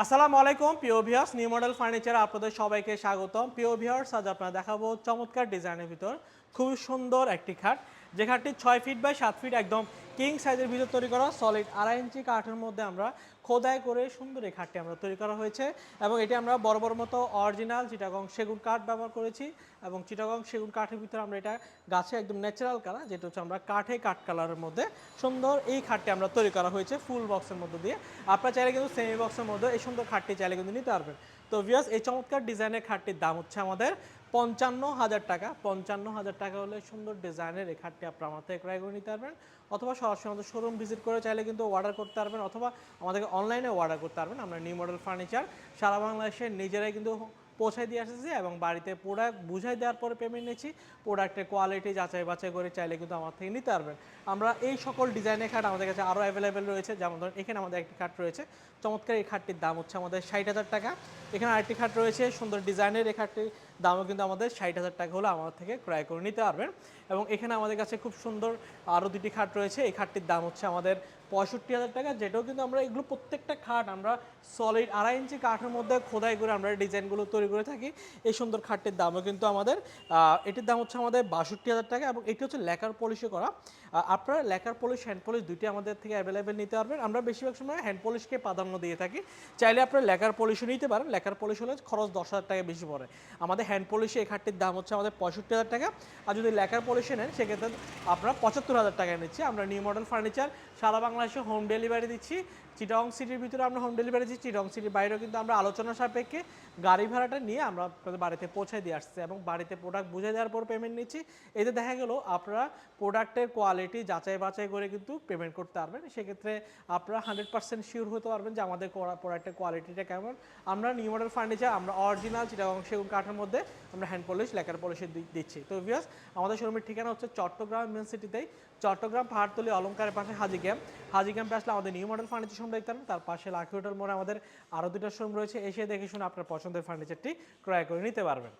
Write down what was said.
আসসালামু আলাইকুম পিও ভিউয়ার্স নিউ মডেল ফার্নিচার আপনাদের সবাইকে স্বাগতম। পিও ভিয়ার্স আজ আপনারা দেখাবো চমৎকার ডিজাইনের ভিতর খুব সুন্দর একটি খাট। যে খাটটি ছয় ফিট বাই সাত ফিট একদম কিং সাইজের ভিতর তৈরি করা সলিড আড়াই ইঞ্চি কাঠের মধ্যে আমরা খোদাই করে সুন্দর এই খাটটি আমরা তৈরি করা হয়েছে এবং এটি আমরা বড় বড় মতো অরিজিনাল চিটাগং সেগুন কাঠ ব্যবহার করেছি এবং চিটাগং সেগুন কাঠের ভিতরে আমরা এটা গাছে একদম ন্যাচারাল কালার যেটা হচ্ছে আমরা কাঠে কাঠ কালারের মধ্যে সুন্দর এই খাটটি আমরা তৈরি করা হয়েছে ফুল বক্সের মধ্যে দিয়ে। আপনারা চাইলে কিন্তু সেমি বক্সের মধ্যে এই সুন্দর খাটটি চাইলে কিন্তু নিতে পারবেন। তো ভিয়াস এই চমৎকার ডিজাইনের খাটটির দাম হচ্ছে আমাদের পঞ্চান্ন হাজার টাকা। পঞ্চান্ন হাজার টাকা হলে সুন্দর ডিজাইনের এই খাটটি আপনার আমার থেকে ক্রয় করে নিতে পারবেন। অথবা সরাসরি আমাদের শোরুম ভিজিট করে চাইলে কিন্তু অর্ডার করতে পারবেন, অথবা আমাদেরকে অনলাইনে অর্ডার করতে পারবেন। আমরা নিউ মডেল ফার্নিচার সারা বাংলাদেশে নিজেরাই কিন্তু পৌঁছায় দিয়ে আসতেছি এবং বাড়িতে প্রোডাক্ট বুঝাই দেওয়ার পরে পেমেন্ট নিচ্ছি প্রোডাক্টের কোয়ালিটি যাচাই বাছাই করে চাইলে কিন্তু আমার থেকে নিতে পারবেন। আমরা এই সকল ডিজাইনের খাট আমাদের কাছে আরও অ্যাভেলেবেল রয়েছে। যেমন ধরুন, এখানে আমাদের একটি খাট রয়েছে। চমৎকার এই খাটটির দাম হচ্ছে আমাদের ষাট হাজার টাকা। এখানে আরেকটি খাট রয়েছে। সুন্দর ডিজাইনের এই খাটটির দামও কিন্তু আমাদের ষাট হাজার টাকা হলে আমার থেকে ক্রয় করে নিতে পারবেন। এবং এখানে আমাদের কাছে খুব সুন্দর আরও দুটি খাট রয়েছে। এই খাটটির দাম হচ্ছে আমাদের পঁয়ষট্টি হাজার টাকা। যেটাও কিন্তু আমরা এগুলো প্রত্যেকটা খাট আমরা সলিড আড়াই ইঞ্চি কাঠের মধ্যে খোদাই করে আমরা ডিজাইনগুলো তৈরি করে থাকি। এই সুন্দর খাটটির দামও কিন্তু আমাদের এটির দাম হচ্ছে আমাদের বাষট্টি হাজার টাকা এবং এটি হচ্ছে লেকার পলিশে করা। আপনারা লেকার পলিশ, হ্যান্ড পলিশ দুইটি আমাদের থেকে অ্যাভেলেবেল নিতে পারবেন। আমরা বেশিরভাগ সময় হ্যান্ড পলিশকে প্রাধান্য দিয়ে থাকি। চাইলে আপনারা লেকার পলিশও নিতে পারেন। লেকার পলিশ হলে খরচ দশ হাজার টাকা বেশি পড়ে। আমাদের হ্যান্ড পলিশে এই খাটটির দাম হচ্ছে আমাদের পঁয়ষট্টি হাজার টাকা। আর যদি লেকার পলিশে নেন, সেক্ষেত্রে আপনারা পঁচাত্তর হাজার টাকা নিচ্ছি। আমরা নিউ মডেল ফার্নিচার সারা বাংলাদেশে হোম ডেলিভারি দিচ্ছি। চিটং সিটির ভিতরে আমরা হোম ডেলিভারি দিচ্ছি। চিটং সিটির বাইরেও কিন্তু আমরা আলোচনা সাপেক্ষে গাড়ি ভাড়াটা নিয়ে আমরা আপনাদের বাড়িতে পৌঁছে দিয়ে আসছি এবং বাড়িতে প্রোডাক্ট বুঝে দেওয়ার পর পেমেন্ট নিচ্ছি। এতে দেখা গেল, আপনারা প্রোডাক্টের কোয়ালিটি যাচাই বাছাই করে কিন্তু পেমেন্ট করতে পারবেন। সেক্ষেত্রে আপনারা হান্ড্রেড পার্সেন্ট শিওর হতে পারবেন যে আমাদের প্রোডাক্টের কোয়ালিটিটা কেমন। আমরা নিউ মডেল ফার্নিচার আমরা অরিজিনাল চিটাগং সেগুন কাঠের মধ্যে আমরা হ্যান্ড পলিশ লেকার পলিশে দিচ্ছি। তো ভিউয়ার্স আমাদের শোরুমের ঠিকানা হচ্ছে চট্টগ্রাম মেন সিটিতেই চট্টগ্রাম পাহাড়তলি অলঙ্কারের পাশে হাজি ক্যাম্প হাজি ক্যাম্পে আসলে আমাদের নিউ মডেল ফার্নিচার শোরুম দেখতে পারেন। তার পাশে লাকি হোটেল মোড়ে আমাদের আরও দুটা শোরুম রয়েছে। এসে দেখে শুনে আপনার পছন্দের ফার্নিচারটি ক্রয় করে নিতে পারবেন।